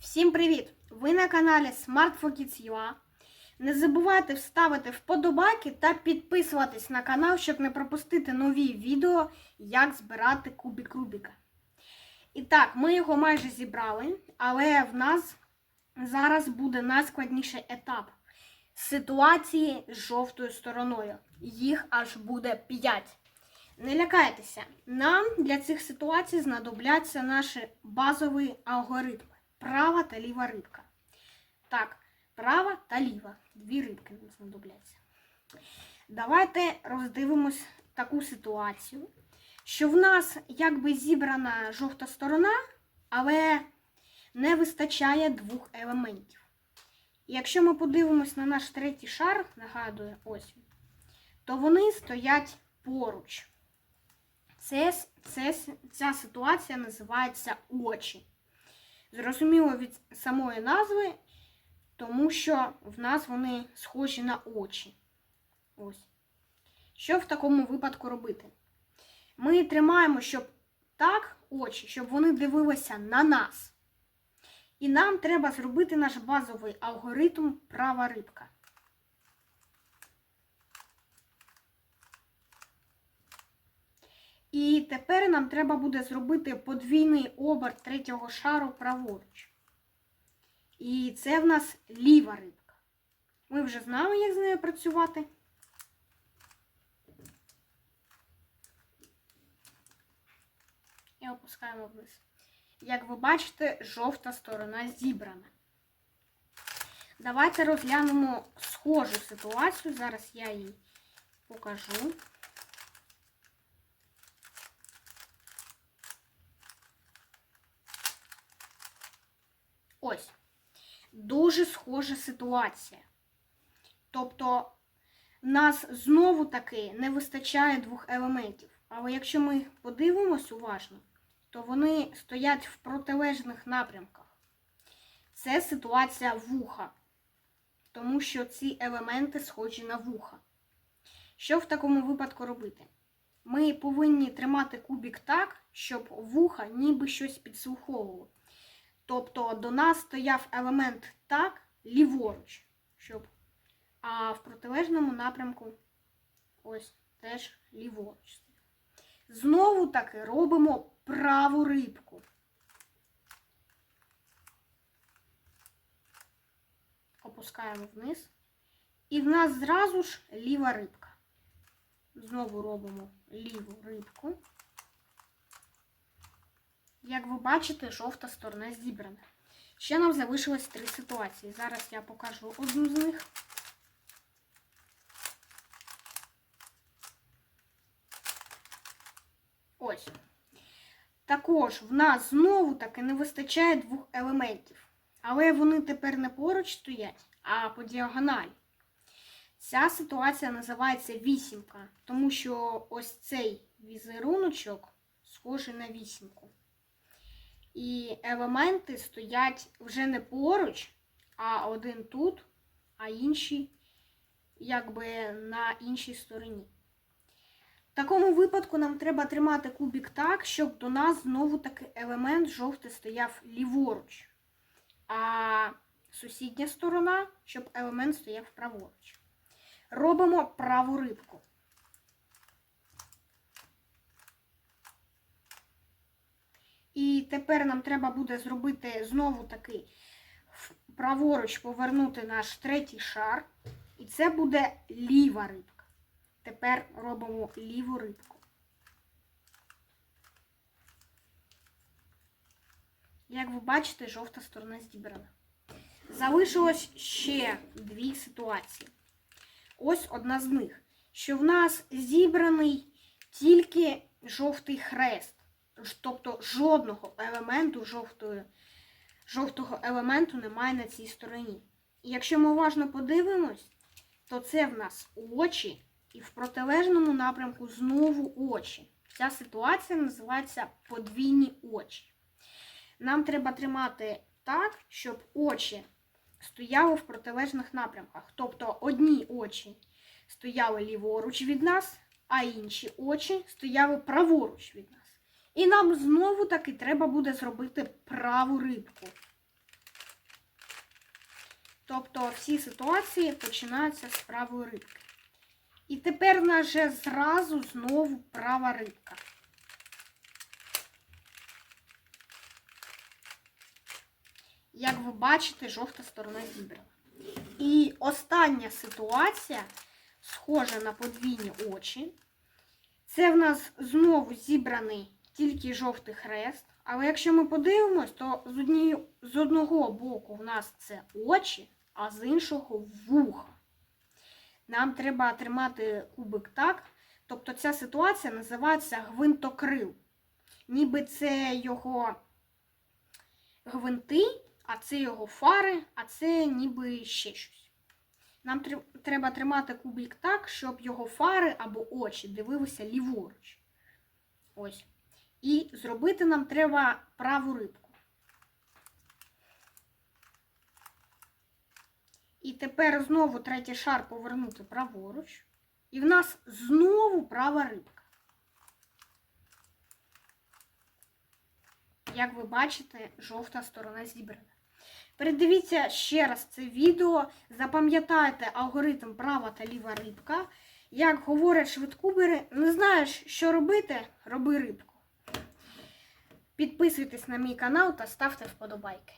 Всім привіт! Ви на каналі Smart for Kids UA. Не забувайте вставити вподобайки та підписуватись на канал, щоб не пропустити нові відео, як збирати кубик Рубіка. І так, ми його майже зібрали, але в нас зараз буде найскладніший етап ситуації з жовтою стороною. Їх аж буде 5. Не лякайтеся, нам для цих ситуацій знадобляться наші базові алгоритми. Права та ліва рибка. Так, права та ліва. Дві рибки нам знадобляться. Давайте роздивимось таку ситуацію, що в нас якби зібрана жовта сторона, але не вистачає двох елементів. Якщо ми подивимось на наш третій шар, нагадую, ось, то вони стоять поруч. Це, це, ця ситуація називається очі. Зрозуміло від самої назви, тому що в нас вони схожі на очі. Ось. Що в такому випадку робити? Ми тримаємо, щоб так очі, щоб вони дивилися на нас. І нам треба зробити наш базовий алгоритм права рибка. І тепер нам треба буде зробити подвійний оберт третього шару праворуч. І це в нас ліва рибка. Ми вже знаємо, як з нею працювати. І опускаємо вниз. Як ви бачите, жовта сторона зібрана. Давайте розглянемо схожу ситуацію. Зараз я її покажу. Ось. Дуже схожа ситуація. Тобто, нас знову таки не вистачає двох елементів. Але якщо ми подивимось уважно, то вони стоять в протилежних напрямках. Це ситуація вуха, тому що ці елементи схожі на вуха. Що в такому випадку робити? Ми повинні тримати кубик так, щоб вуха ніби щось підслуховувало. Тобто до нас стояв елемент так, ліворуч, щоб. А в протилежному напрямку ось теж ліворуч. Знову таки робимо праву рибку. Опускаємо вниз. І в нас зразу ж ліва рибка. Знову робимо ліву рибку. Як ви бачите, жовта сторона зібрана. Ще нам залишилось три ситуації. Зараз я покажу одну з них. Ось. Також в нас знову таки не вистачає двох елементів. Але вони тепер не поруч стоять, а по діагоналі. Ця ситуація називається вісімка, тому що ось цей візеруночок схожий на вісімку. І елементи стоять вже не поруч, а один тут, а інший якби на іншій стороні. В такому випадку нам треба тримати кубик так, щоб до нас знову таки елемент жовтий стояв ліворуч. А сусідня сторона, щоб елемент стояв праворуч. Робимо праву рибку. І тепер нам треба буде зробити знову таки праворуч повернути наш третій шар. І це буде ліва рибка. Тепер робимо ліву рибку. Як ви бачите, жовта сторона зібрана. Залишилось ще дві ситуації. Ось одна з них. Що в нас зібраний тільки жовтий хрест. Тобто жодного елементу жовтої, жовтого елементу немає на цій стороні. І якщо ми уважно подивимось, то це в нас очі, і в протилежному напрямку знову очі. Ця ситуація називається подвійні очі. Нам треба тримати так, щоб очі стояли в протилежних напрямках. Тобто одні очі стояли ліворуч від нас, а інші очі стояли праворуч від нас. І нам знову таки треба буде зробити праву рибку. Тобто всі ситуації починаються з правої рибки. І тепер вже зразу знову права рибка. Як ви бачите, жовта сторона зібрана. І остання ситуація схожа на подвійні очі. Це в нас знову зібраний тільки жовтий хрест. Але якщо ми подивимось, то з, одні, з одного боку в нас це очі, а з іншого вуха. Нам треба тримати кубик так. Тобто ця ситуація називається гвинтокрил. Ніби це його гвинти, а це його фари, а це ніби ще щось. Нам треба тримати кубик так, щоб його фари або очі дивилися ліворуч. Ось. І зробити нам треба праву рибку. І тепер знову третій шар повернути праворуч. І в нас знову права рибка. Як ви бачите, жовта сторона зібрана. Передивіться ще раз це відео, запам'ятайте алгоритм права та ліва рибка. Як говорять швидкубери, не знаєш, що робити, роби рибку. Підписуйтесь на мій канал та ставте вподобайки.